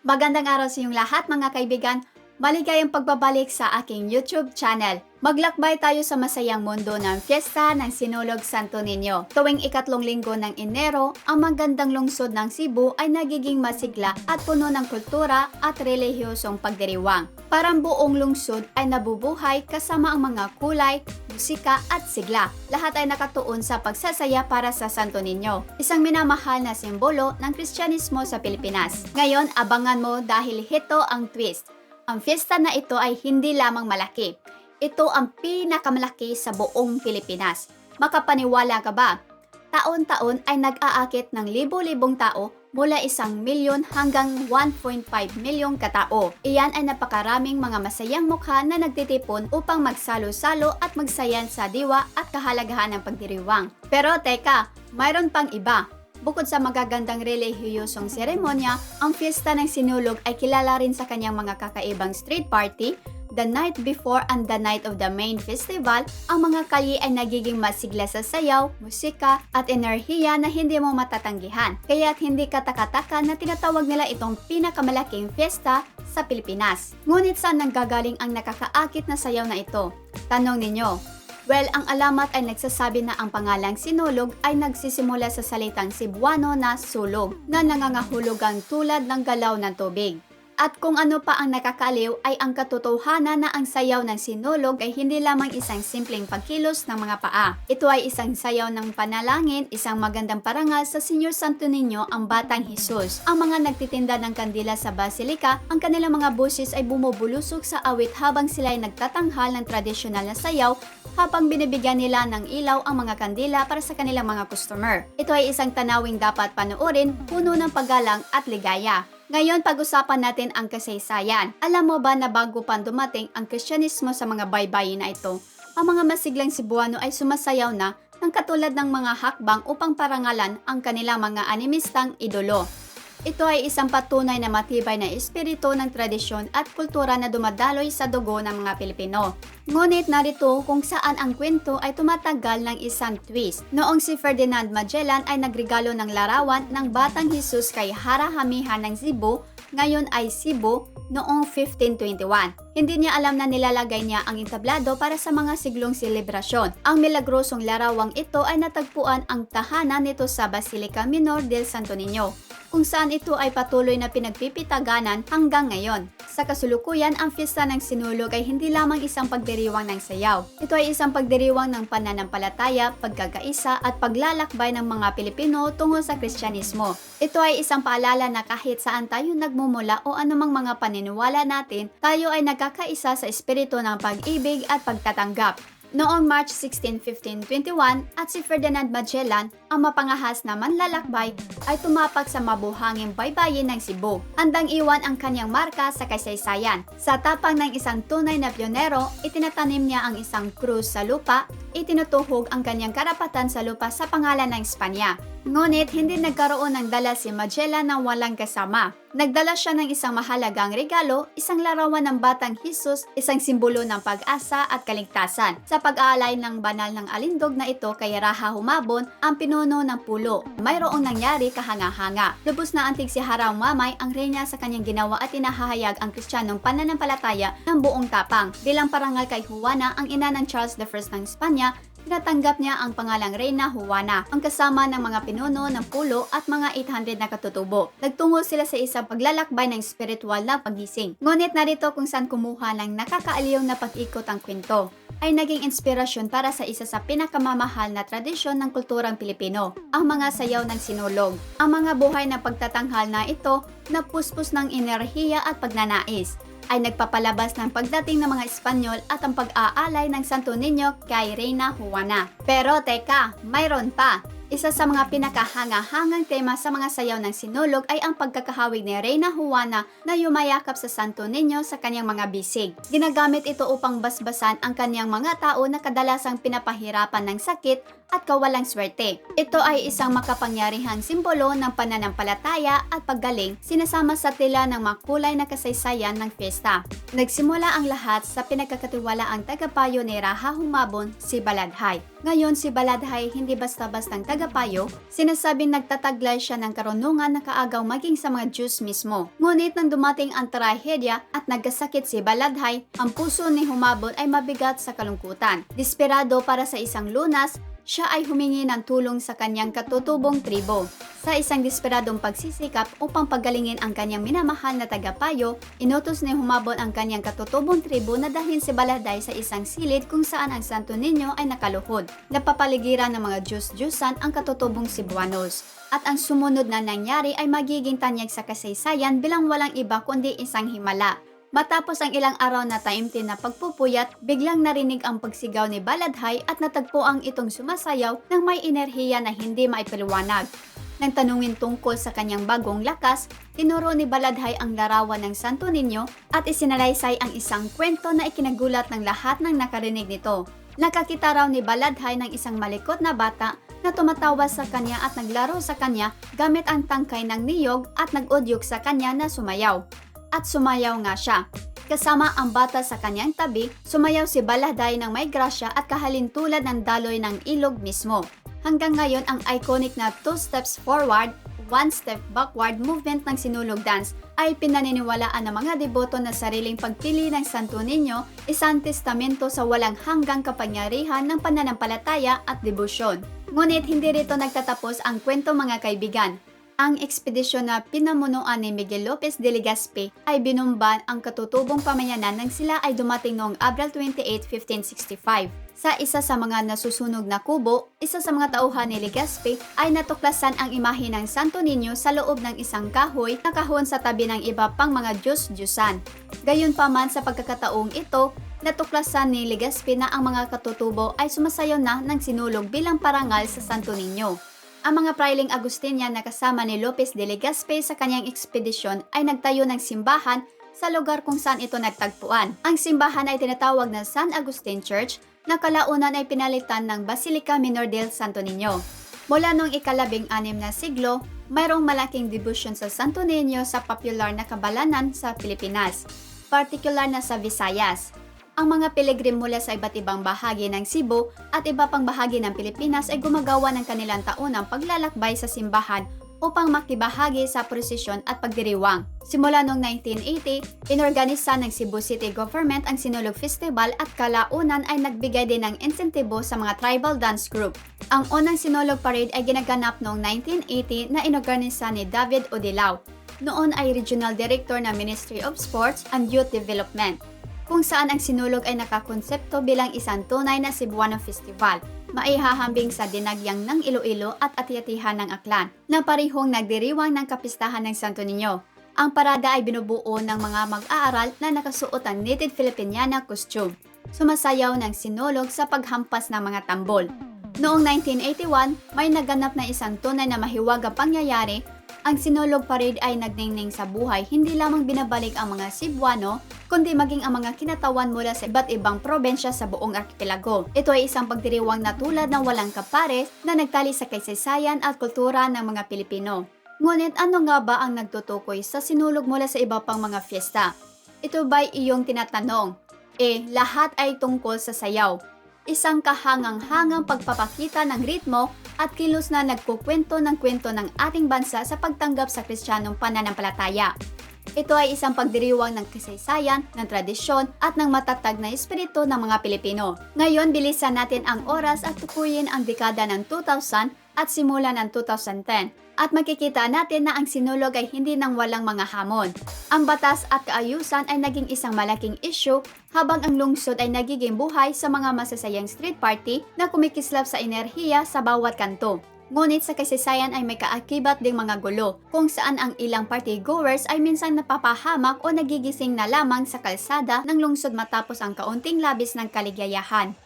Magandang araw sa inyong lahat mga kaibigan. Maligayang pagbabalik sa aking YouTube channel. Maglakbay tayo sa masayang mundo ng Fiesta ng Sinulog Santo Niño. Tuwing ikatlong linggo ng Enero, ang magandang lungsod ng Cebu ay nagiging masigla at puno ng kultura at relihiyosong pagdiriwang. Parang buong lungsod ay nabubuhay kasama ang mga kulay, musika at sigla. Lahat ay nakatuon sa pagsasaya para sa Santo Niño, isang minamahal na simbolo ng Kristyanismo sa Pilipinas. Ngayon, abangan mo dahil ito ang twist. Ang fiesta na ito ay hindi lamang malaki. Ito ang pinakamalaki sa buong Pilipinas. Makapaniwala ka ba? Taon-taon ay nag-aakit ng libo-libong tao mula isang milyon hanggang 1.5 milyong katao. Iyan ay napakaraming mga masayang mukha na nagtitipon upang magsalo-salo at magsayan sa diwa at kahalagahan ng pagdiriwang. Pero teka, mayroon pang iba. Bukod sa magagandang relihiyosong seremonya, ang fiesta ng sinulog ay kilala rin sa kanyang mga kakaibang street party, the night before and the night of the main festival, ang mga kalye ay nagiging masigla sa sayaw, musika, at enerhiya na hindi mo matatanggihan. Kaya't hindi katakataka na tinatawag nila itong pinakamalaking fiesta sa Pilipinas. Ngunit saan nanggagaling ang nakakaakit na sayaw na ito? Tanong ninyo, Well, ang alamat ay nagsasabi na ang pangalang sinulog ay nagsisimula sa salitang Cebuano na sulog na nangangahulugang tulad ng galaw ng tubig. At kung ano pa ang nakakaliw ay ang katotohanan na ang sayaw ng sinulog ay hindi lamang isang simpleng pagkilos ng mga paa. Ito ay isang sayaw ng panalangin, isang magandang parangal sa Senyor Santo Niño ang Batang Jesus. Ang mga nagtitinda ng kandila sa basilika, ang kanilang mga busis ay bumubulusok sa awit habang sila ay nagtatanghal ng tradisyonal na sayaw habang binibigyan nila ng ilaw ang mga kandila para sa kanilang mga customer. Ito ay isang tanawing dapat panoorin, puno ng paggalang at ligaya. Ngayon, pag-usapan natin ang kasaysayan. Alam mo ba na bago pa dumating ang Kristyanismo sa mga baybayin na ito, ang mga masiglang Cebuano ay sumasayaw na ng katulad ng mga hakbang upang parangalan ang kanilang mga animistang idolo. Ito ay isang patunay na matibay na espiritu ng tradisyon at kultura na dumadaloy sa dugo ng mga Pilipino. Ngunit narito kung saan ang kwento ay tumatagal ng isang twist. Noong si Ferdinand Magellan ay nagregalo ng larawan ng Batang Jesus kay Harahamihan ng Cebu, ngayon ay Cebu, noong 1521. Hindi niya alam na nilalagay niya ang entablado para sa mga siglong selebrasyon. Ang milagrosong larawang ito ay natagpuan ang tahanan nito sa Basilica Minor del Santo Niño kung saan ito ay patuloy na pinagpipitaganan hanggang ngayon. Sa kasulukuyan, ang fiesta ng sinulog ay hindi lamang isang pagdiriwang ng sayaw. Ito ay isang pagdiriwang ng pananampalataya, pagkakaisa at paglalakbay ng mga Pilipino tungo sa Kristyanismo. Ito ay isang paalala na kahit saan tayo nagmumula o anumang mga paniniwala natin, tayo ay nagkakaisa sa espiritu ng pag-ibig at pagtatanggap. Noong March 16, 1521 at si Ferdinand Magellan, ang mapangahas na manlalakbay, ay tumapak sa mabuhanging baybayin ng Cebu. Handang iwan ang kanyang marka sa kasaysayan. Sa tapang ng isang tunay na pionero, itinatanim niya ang isang krus sa lupa, itinutuhog ang kanyang karapatan sa lupa sa pangalan ng Espanya. Ngunit hindi nagkaroon ng dala si Magellan ng walang kasama. Nagdala siya ng isang mahalagang regalo, isang larawan ng batang Jesus, isang simbolo ng pag-asa at kaligtasan. Sa pag-aalay ng banal ng alindog na ito kay Raha Humabon, ang pinuno ng pulo. Mayroong nangyari kahanga-hanga. Lubos na antig si Harang Mamay ang reyna sa kanyang ginawa at inahahayag ang kristyanong pananampalataya ng buong tapang. Bilang parangal kay Juana, ang ina ng Charles I ng Espanya, Tinatanggap niya ang pangalang Reyna Juana, ang kasama ng mga pinuno ng pulo at mga 800 na katutubo. Nagtungo sila sa isang paglalakbay ng spiritual na pagising. Ngunit narito kung saan kumuha ng nakakaaliw na pag-ikot ang kwento ay naging inspirasyon para sa isa sa pinakamamahal na tradisyon ng kulturang Pilipino, ang mga sayaw ng sinulog. Ang mga buhay na pagtatanghal na ito na puspos ng enerhiya at pagnanais ay nagpapalabas ng pagdating ng mga Espanyol at ang pag-aalay ng Santo Niño kay Reina Juana. Pero teka, mayroon pa. Isa sa mga pinakahanga-hangang tema sa mga sayaw ng sinulog ay ang pagkakahawig ni Reina Juana na yumayakap sa Santo Niño sa kanyang mga bisig. Ginagamit ito upang basbasan ang kanyang mga tao na kadalasang pinapahirapan ng sakit at kawalang swerte. Ito ay isang makapangyarihang simbolo ng pananampalataya at paggaling sinasama sa tila ng makulay na kasaysayan ng fiesta. Nagsimula ang lahat sa pinagkakatiwalaang tagapayo ni Raha Humabon, si Baladhay. Ngayon si Baladhay hindi basta-bastang tagapayo, sinasabing nagtataglay siya ng karunungan na kaagaw maging sa mga Diyos mismo. Ngunit nang dumating ang trahedya at nagkasakit si Baladhay, ang puso ni Humabon ay mabigat sa kalungkutan. Desperado para sa isang lunas, siya ay humingi ng tulong sa kanyang katutubong tribo. Sa isang desperadong pagsisikap upang pagalingin ang kanyang minamahal na tagapayo, inutos ni Humabon ang kanyang katutubong tribo na dalhin si Baladay sa isang silid kung saan ang Santo Niño ay nakaluhod. Napapaligiran ng mga Diyos-Diyusan ang katutubong Cebuanos. At ang sumunod na nangyari ay magiging tanyag sa kasaysayan bilang walang iba kundi isang himala. Matapos ang ilang araw na taimtim na pagpupuyat, biglang narinig ang pagsigaw ni Baladhay at natagpo ang itong sumasayaw ng may enerhiya na hindi maipaliwanag. Nang tanungin tungkol sa kanyang bagong lakas, tinuro ni Baladhay ang larawan ng Santo Niño at isinalaysay ang isang kwento na ikinagulat ng lahat ng nakarinig nito. Nakakita raw ni Baladhay ng isang malikot na bata na tumatawa sa kanya at naglaro sa kanya gamit ang tangkay ng niyog at nag-udyok sa kanya na sumayaw at sumayaw nga siya. Kasama ang bata sa kanyang tabi, sumayaw si Baladay ng may grasya at kahalintulad ng daloy ng ilog mismo. Hanggang ngayon ang iconic na two steps forward, one step backward movement ng sinulog dance ay pinaniniwalaan ng mga deboto na sariling pagpili ng Santo Niño, isang testamento sa walang hanggang kapangyarihan ng pananampalataya at debosyon. Ngunit hindi rito nagtatapos ang kwento mga kaibigan ang ekspedisyon na pinamunuan ni Miguel Lopez de Legazpi ay binumban ang katutubong pamayanan nang sila ay dumating noong Abril 28, 1565. Sa isa sa mga nasusunog na kubo, isa sa mga tauhan ni Legazpi ay natuklasan ang imahe ng Santo Niño sa loob ng isang kahoy na kahon sa tabi ng iba pang mga Diyos-Diyusan. Gayunpaman sa pagkakataong ito, natuklasan ni Legazpi na ang mga katutubo ay sumasayaw na ng sinulog bilang parangal sa Santo Niño. Ang mga prailing Agustinian na kasama ni Lopez de Legazpi sa kanyang ekspedisyon ay nagtayo ng simbahan sa lugar kung saan ito nagtagpuan. Ang simbahan ay tinatawag na San Agustin Church na kalaunan ay pinalitan ng Basilica Minor del Santo Niño. Mula noong ikalabing anim na siglo, mayroong malaking debosyon sa Santo Niño sa popular na kabalanan sa Pilipinas, particular na sa Visayas ang mga piligrim mula sa iba't ibang bahagi ng Cebu at iba pang bahagi ng Pilipinas ay gumagawa ng kanilang taunang paglalakbay sa simbahan upang makibahagi sa prosesyon at pagdiriwang. Simula noong 1980, inorganisa ng Cebu City Government ang Sinulog Festival at kalaunan ay nagbigay din ng insentibo sa mga tribal dance group. Ang unang Sinulog Parade ay ginaganap noong 1980 na inorganisa ni David Odilao. Noon ay Regional Director ng Ministry of Sports and Youth Development kung saan ang sinulog ay nakakonsepto bilang isang tunay na Cebuano Festival, maihahambing sa dinagyang ng Iloilo at atyatihan ng Aklan, na parihong nagdiriwang ng kapistahan ng Santo Niño. Ang parada ay binubuo ng mga mag-aaral na nakasuot ang native Filipiniana costume. Sumasayaw ng sinulog sa paghampas ng mga tambol. Noong 1981, may naganap na isang tunay na mahiwagang pangyayari ang Sinulog Parade ay nagningning sa buhay, hindi lamang binabalik ang mga Cebuano, kundi maging ang mga kinatawan mula sa iba't ibang probensya sa buong arkipelago. Ito ay isang pagdiriwang na tulad ng walang kapares na nagtali sa kaysaysayan at kultura ng mga Pilipino. Ngunit ano nga ba ang nagtutukoy sa sinulog mula sa iba pang mga fiesta? Ito ba'y iyong tinatanong? Eh, lahat ay tungkol sa sayaw isang kahangang-hangang pagpapakita ng ritmo at kilos na nagkukwento ng kwento ng ating bansa sa pagtanggap sa kristyanong pananampalataya. Ito ay isang pagdiriwang ng kasaysayan, ng tradisyon at ng matatag na espiritu ng mga Pilipino. Ngayon, bilisan natin ang oras at tukuyin ang dekada ng 2000 at simula ng 2010 at makikita natin na ang sinulog ay hindi nang walang mga hamon. Ang batas at kaayusan ay naging isang malaking issue habang ang lungsod ay nagiging buhay sa mga masasayang street party na kumikislap sa enerhiya sa bawat kanto. Ngunit sa kasaysayan ay may kaakibat ding mga gulo, kung saan ang ilang party goers ay minsan napapahamak o nagigising na lamang sa kalsada ng lungsod matapos ang kaunting labis ng kaligayahan.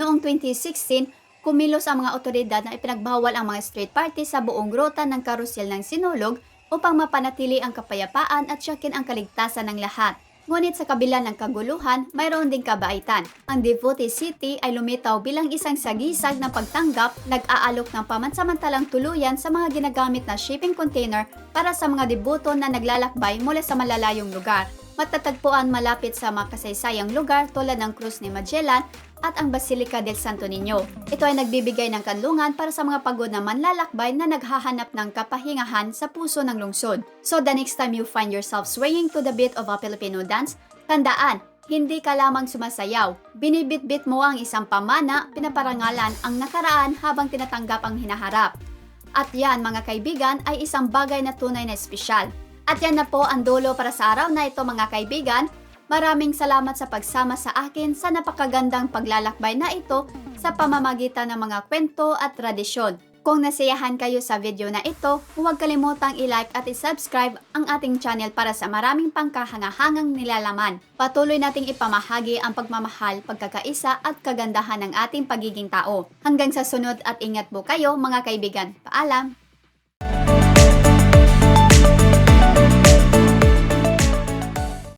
Noong 2016, kumilos ang mga otoridad na ipinagbawal ang mga street party sa buong ruta ng karusel ng Sinulog upang mapanatili ang kapayapaan at siyakin ang kaligtasan ng lahat. Ngunit sa kabila ng kaguluhan, mayroon ding kabaitan. Ang Devote City ay lumitaw bilang isang sagisag ng pagtanggap, nag-aalok ng pamansamantalang tuluyan sa mga ginagamit na shipping container para sa mga deboto na naglalakbay mula sa malalayong lugar. Matatagpuan malapit sa makasaysayang lugar tulad ng Cruz ni Magellan at ang Basilica del Santo Niño. Ito ay nagbibigay ng kanlungan para sa mga pagod na manlalakbay na naghahanap ng kapahingahan sa puso ng lungsod. So the next time you find yourself swaying to the beat of a Filipino dance, tandaan, hindi ka lamang sumasayaw. Binibitbit mo ang isang pamana, pinaparangalan ang nakaraan habang tinatanggap ang hinaharap. At yan mga kaibigan ay isang bagay na tunay na espesyal. At yan na po ang dulo para sa araw na ito mga kaibigan. Maraming salamat sa pagsama sa akin sa napakagandang paglalakbay na ito sa pamamagitan ng mga kwento at tradisyon. Kung nasiyahan kayo sa video na ito, huwag kalimutang i-like at i-subscribe ang ating channel para sa maraming pangkahangahangang nilalaman. Patuloy nating ipamahagi ang pagmamahal, pagkakaisa at kagandahan ng ating pagiging tao. Hanggang sa sunod at ingat po kayo mga kaibigan. Paalam!